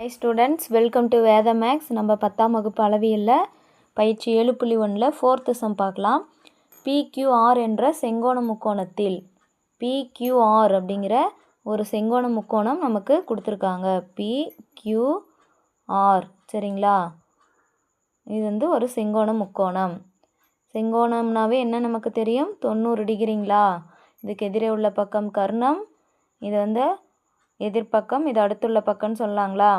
Hi students welcome to Veda maths நம்ம பத்தாம் வகுப்பு அளவியில் பயிற்சி ஏழு புள்ளி ஒன்றில் ஃபோர்த்து சம் பார்க்கலாம். பிக்யூஆர் என்ற செங்கோண முக்கோணத்தில் பிக்யூஆர் அப்படிங்கிற ஒரு செங்கோண முக்கோணம் நமக்கு கொடுத்துருக்காங்க. பிக்யூஆர் சரிங்களா? இது வந்து ஒரு செங்கோண முக்கோணம். செங்கோணம்னாவே என்ன நமக்கு தெரியும்? தொண்ணூறு டிகிரிங்களா? இதுக்கு எதிரே உள்ள பக்கம் கர்ணம். இது வந்து எதிர்ப்பக்கம் இது அடுத்துள்ள பக்கம்னு சொல்லலாங்களா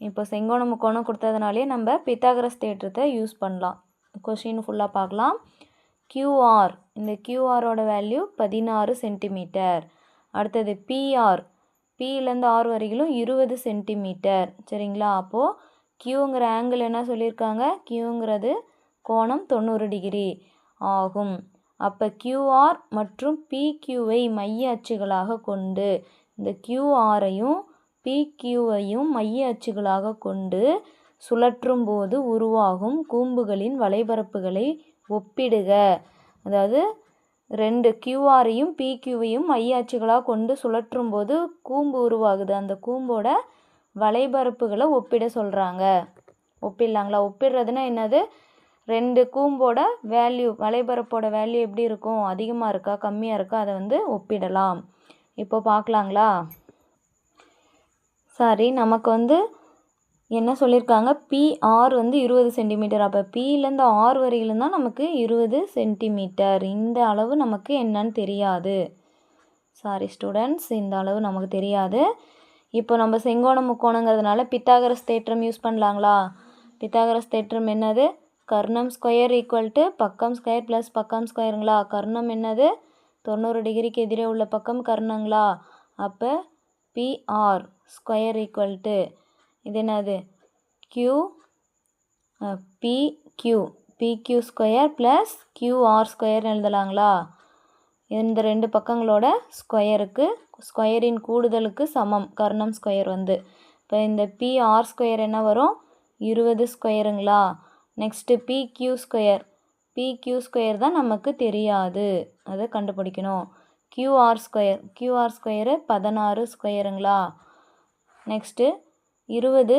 இப்போ செங்கோண முக்கோணம் கொடுத்ததுனாலே நம்ம பித்தாகரஸ் தேற்றத்தை யூஸ் பண்ணலாம். கொஷின் ஃபுல்லாக பார்க்கலாம். கியூஆர் இந்த கியூஆரோட வேல்யூ பதினாறு சென்டிமீட்டர் அடுத்தது பிஆர் பியிலேருந்து ஆர் வரையிலும் இருபது சென்டிமீட்டர் சரிங்களா? அப்போது கியூங்கிற ஆங்கிள் என்ன சொல்லியிருக்காங்க? கியூங்கிறது கோணம் தொண்ணூறு டிகிரி ஆகும். அப்போ கியூஆர் மற்றும் பிக்யூவை மைய அச்சுகளாக கொண்டு இந்த கியூஆரையும் பிக்யூவையும் மைய அச்சுகளாக கொண்டு சுழற்றும் போது உருவாகும் கூம்புகளின் வலைபரப்புகளை ஒப்பிடுக. அதாவது ரெண்டு கியூஆரையும் பிக்யூவையும் மைய அச்சுகளாக கொண்டு சுழற்றும் போது கூம்பு உருவாகுது. அந்த கூம்போட வலைபரப்புகளை ஒப்பிட சொல்கிறாங்க ஒப்பிடலாங்களா? ஒப்பிடுறதுனா என்னது? ரெண்டு கூம்போட வேல்யூ வலைபரப்போட வேல்யூ எப்படி இருக்கும்? அதிகமாக இருக்கா? கம்மியாக இருக்கா? அதை வந்து ஒப்பிடலாம். இப்போ பார்க்கலாங்களா சாரி நமக்கு வந்து என்ன சொல்லியிருக்காங்க பிஆர் வந்து இருபது சென்டிமீட்டர் அப்போ பியிலேருந்து ஆர் வரையிலும் தான் நமக்கு இருபது சென்டிமீட்டர் இந்த அளவு நமக்கு என்னன்னு தெரியாது. சாரி ஸ்டூடெண்ட்ஸ் இந்த அளவு நமக்கு தெரியாது. இப்போ நம்ம செங்கோண முக்கோணங்கிறதுனால பித்தாகரஸ் தேற்றம் யூஸ் பண்ணலாங்களா? பித்தாகரஸ் தேற்றம் என்னது? கர்ணம் ஸ்கொயர் ஈக்குவல் டு பக்கம் ஸ்கொயர் ப்ளஸ் பக்கம் ஸ்கொயருங்களா கர்ணம் என்னது? தொண்ணூறு டிகிரிக்கு எதிரே உள்ள பக்கம் கர்ணங்களா? அப்போ பிஆர் ஸ்கொயர் ஈக்குவல் டு இது என்னது? Q PQ PQ square plus QR ஸ்கொயர்னு எழுதலாங்களா? இந்த ரெண்டு பக்கங்களோட ஸ்கொயருக்கு ஸ்கொயரின் கூடுதலுக்கு சமம். கர்ணம் ஸ்கொயர் வந்து. இப்போ இந்த பிஆர் ஸ்கொயர் என்ன வரும்? இருபது ஸ்கொயருங்களா next PQ square PQ square தான் நமக்கு தெரியாது. அதை கண்டுபிடிக்கணும். கியூஆர் ஸ்கொயர் கியூஆர் ஸ்கொயரு பதினாறு ஸ்கொயருங்களா நெக்ஸ்ட்டு இருபது.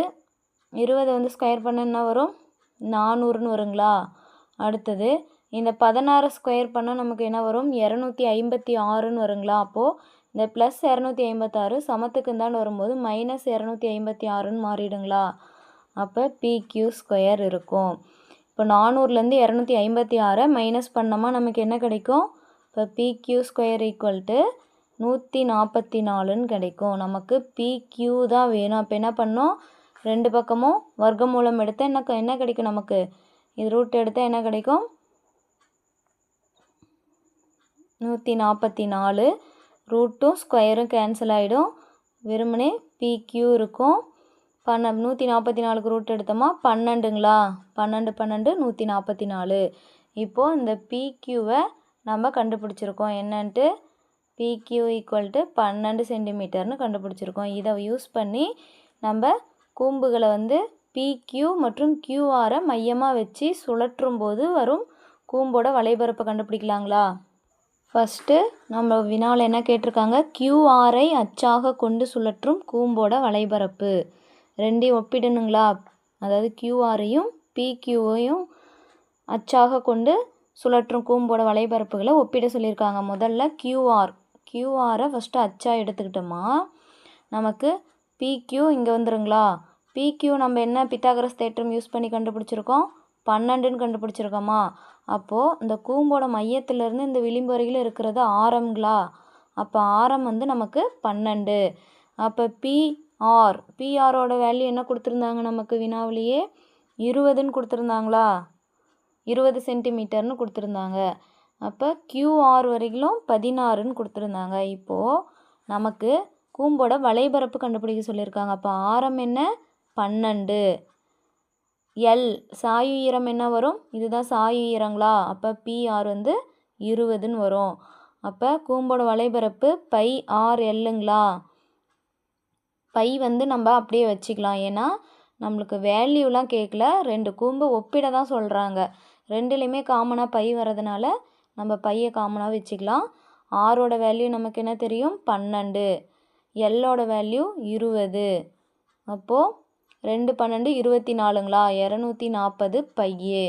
இருபது வந்து ஸ்கொயர் பண்ண என்ன வரும்? நானூறுன்னு வருங்களா? அடுத்தது இந்த பதினாறு ஸ்கொயர் பண்ணால் நமக்கு என்ன வரும்? இரநூத்தி ஐம்பத்தி ஆறுன்னு வருங்களா? அப்போது இந்த ப்ளஸ் இரநூத்தி ஐம்பத்தாறு சமத்துக்கு தான் வரும்போது மைனஸ் இரநூத்தி ஐம்பத்தி ஆறுன்னு மாறிடுங்களா? அப்போ பிக்யூ ஸ்கொயர் இருக்கும். இப்போ நானூறுலேருந்து இரநூத்தி ஐம்பத்தி ஆறை மைனஸ் பண்ணோமா நமக்கு என்ன கிடைக்கும்? இப்போ பிக்யூ ஸ்கொயர் ஈக்குவல் டு நூற்றி நாற்பத்தி நாலுன்னு கிடைக்கும். நமக்கு பிக்யூ தான் வேணும். அப்போ என்ன பண்ணோம்? ரெண்டு பக்கமும் வர்க்கமூலம் எடுத்தால் என்ன என்ன கிடைக்கும் நமக்கு? இது ரூட் எடுத்தால் என்ன கிடைக்கும்? நூற்றி நாற்பத்தி நாலு ரூட்டும் ஸ்கொயரும் கேன்சல் ஆகிடும் வெறுமனே பிக்யூ இருக்கும். பன்ன நூற்றி நாற்பத்தி நாலுக்கு ரூட் எடுத்தோமா? பன்னெண்டுங்களா? பன்னெண்டு பன்னெண்டு நூற்றி நாற்பத்தி நாலு இப்போது இந்த பிக்யூவை நம்ம கண்டுபிடிச்சிருக்கோம். என்னன்ட்டு? பிக்யூ ஈக்குவல் டு பன்னெண்டு சென்டிமீட்டர்னு கண்டுபிடிச்சிருக்கோம். இதை யூஸ் பண்ணி நம்ம கூம்புகளை வந்து பிக்யூ மற்றும் கியூஆரை மையமாக வச்சு சுழற்றும் போது வரும் கூம்போட வலைபரப்பை கண்டுபிடிக்கலாங்களா? ஃபஸ்ட்டு நம்ம வினாவில் என்ன கேட்டிருக்காங்க? கியூஆரை அச்சாக கொண்டு சுழற்றும் கூம்போட வலைபரப்பு. ரெண்டையும் ஒப்பிடணுங்களா? அதாவது கியூஆரையும் பிக்யூவையும் அச்சாக கொண்டு சுழற்றும் கூம்போட வலைபரப்புகளை ஒப்பிட சொல்லியிருக்காங்க. முதல்ல கியூஆர் கியூஆரை ஃபஸ்ட்டு அச்சாக எடுத்துக்கிட்டோமா? நமக்கு பிக்யூ இங்கே வந்துருங்களா? பிக்யூ நம்ம என்ன பித்தாகரஸ் தேற்றம் யூஸ் பண்ணி கண்டுபிடிச்சிருக்கோம்? பன்னெண்டுன்னு கண்டுபிடிச்சிருக்கோமா? அப்போது இந்த கூம்போட மையத்திலேருந்து இந்த விளிம்பு வரையில் இருக்கிறது ஆரம்ங்களா? அப்போ ஆரம் வந்து நமக்கு பன்னெண்டு. அப்போ பி ஆர். பிஆரோட வேல்யூ என்ன கொடுத்துருந்தாங்க நமக்கு வினாவிலேயே? இருபதுன்னு கொடுத்துருந்தாங்களா? இருபது சென்டிமீட்டர்னு கொடுத்துருந்தாங்க. அப்போ கியூஆர் வரைக்கும் பதினாறுன்னு கொடுத்துருந்தாங்க. இப்போது நமக்கு கூம்போட வலைபரப்பு கண்டுபிடிக்க சொல்லியிருக்காங்க. அப்போ ஆரம் என்ன? பன்னெண்டு. எல் சாயு ஈரம் என்ன வரும்? இதுதான் சாயு ஈரங்களா? அப்போ பிஆர் வந்து இருபதுன்னு வரும். அப்போ கூம்போட வலைபரப்பு பை ஆர் எல்லுங்களா பை வந்து நம்ம அப்படியே வச்சுக்கலாம். ஏன்னா நம்மளுக்கு வேல்யூலாம் கேட்கல ரெண்டு கூம்பு ஒப்பிட தான் சொல்கிறாங்க ரெண்டுலேயுமே காமனாக பை வர்றதுனால நம்ம பையை காமனாக வச்சுக்கலாம். ஆரோட வேல்யூ நமக்கு என்ன தெரியும்? பன்னெண்டு. எல்லோட வேல்யூ இருபது. அப்போது ரெண்டு பன்னெண்டு இருபத்தி நாலுங்களா இரநூத்தி நாற்பது பையே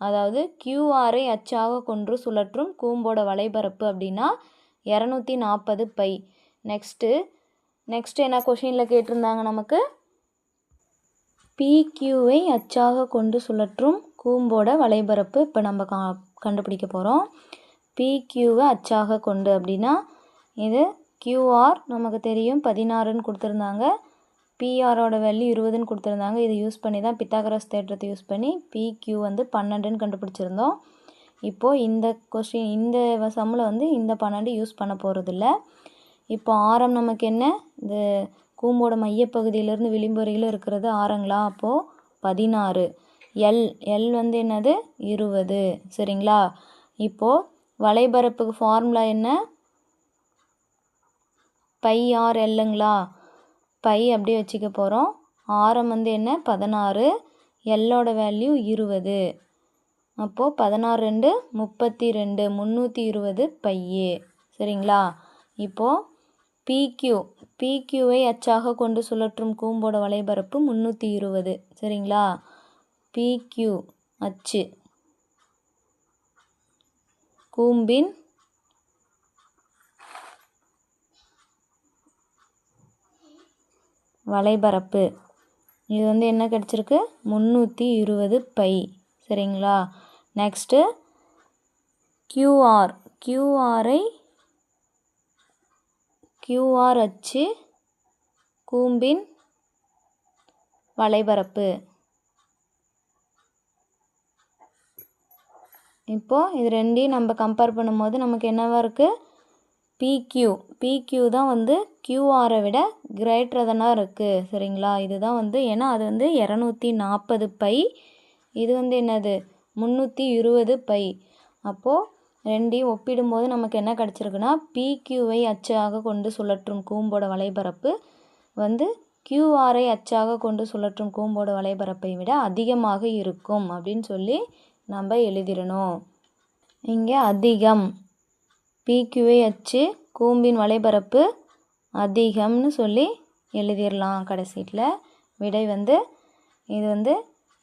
அதாவது கியூஆரை அச்சாக கொன்று சுழற்றும் கூம்போட வலைபரப்பு அப்படின்னா இரநூத்தி நாற்பது பை. நெக்ஸ்ட்டு நெக்ஸ்ட் என்ன கொஷினில் கேட்டிருந்தாங்க நமக்கு? பிக்யூவை அச்சாக கொண்டு சுழற்றும் கூம்போட வலைபரப்பு இப்போ நம்ம கா கண்டுபிடிக்க போகிறோம் பிக்யூவை அச்சாக கொண்டு அப்படின்னா இது கியூஆர் நமக்கு தெரியும் பதினாறுன்னு கொடுத்துருந்தாங்க. பிஆரோட வேல்யூ இருபதுன்னு கொடுத்துருந்தாங்க. இதை யூஸ் பண்ணி தான் பித்தாகரஸ் தேட்டத்தை யூஸ் பண்ணி பிக்யூ வந்து பன்னெண்டுன்னு கண்டுபிடிச்சிருந்தோம். இப்போது இந்த கொஸ்டின் இந்த சம்மில் வந்து இந்த பன்னெண்டு யூஸ் பண்ண போகிறதில்ல இப்போ ஆரம் நமக்கு என்ன? இந்த கூம்போட மையப்பகுதியிலேருந்து விளிம்பு வரையிலும் இருக்கிறது ஆரங்களா? அப்போது பதினாறு. எல் எல் வந்து என்னது? இருபது. சரிங்களா? இப்போது வலைபரப்புக்கு ஃபார்முலா என்ன? பை ஆர் எல்லுங்களா? பை அப்படியே வச்சுக்க போகிறோம் ஆரம் வந்து என்ன? பதினாறு. எல்லோட வேல்யூ இருபது. அப்போது பதினாறு ரெண்டு முப்பத்தி ரெண்டு முந்நூற்றி இருபது பையே சரிங்களா? இப்போது பிக்யூ பிக்யூவை அச்சாக கொண்டு சுழற்றும் கூம்போட வலைபரப்பு முந்நூற்றி இருபது. சரிங்களா? பிக்யூ அச்சு. கூம்பின் வலைபரப்பு இது வந்து என்ன கிடச்சிருக்கு? முந்நூற்றி இருபது பை. சரிங்களா? நெக்ஸ்ட்டு கியூஆர் கியூஆரை கியூஆர் அச்சு கூம்பின் வலைபரப்பு. இப்போது இது ரெண்டையும் நம்ம கம்பேர் பண்ணும்போது நமக்கு என்னவா இருக்குது பிக்யூ பிக்யூ தான் வந்து கியூஆரை விட கிரேட்டர் இருக்குது சரிங்களா? இதுதான் வந்து ஏன்னா அது வந்து இரநூத்தி நாற்பது பை. இது வந்து என்னது? முந்நூற்றி இருபது பை. அப்போது ரெண்டையும் ஒப்பிடும்போது நமக்கு என்ன கிடச்சிருக்குன்னா பிக்யூவை அச்சாக கொண்டு சுழற்றும் கூம்போட வலைபரப்பு வந்து கியூஆரை அச்சாக கொண்டு சுழற்றும் கூம்போட வலைபரப்பை விட அதிகமாக இருக்கும் அப்படின்னு சொல்லி நம்ம எழுதிடணும். இங்கே அதிகம். பிக்யூவை அச்சு கூம்பின் வலைபரப்பு அதிகம்னு சொல்லி எழுதிடலாம் கடைசியில் விடை வந்து இது வந்து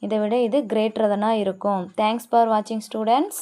இதை விட இது கிரேட்டர் தானாக இருக்கும். தேங்க்ஸ் ஃபார் வாட்சிங் ஸ்டூடெண்ட்ஸ்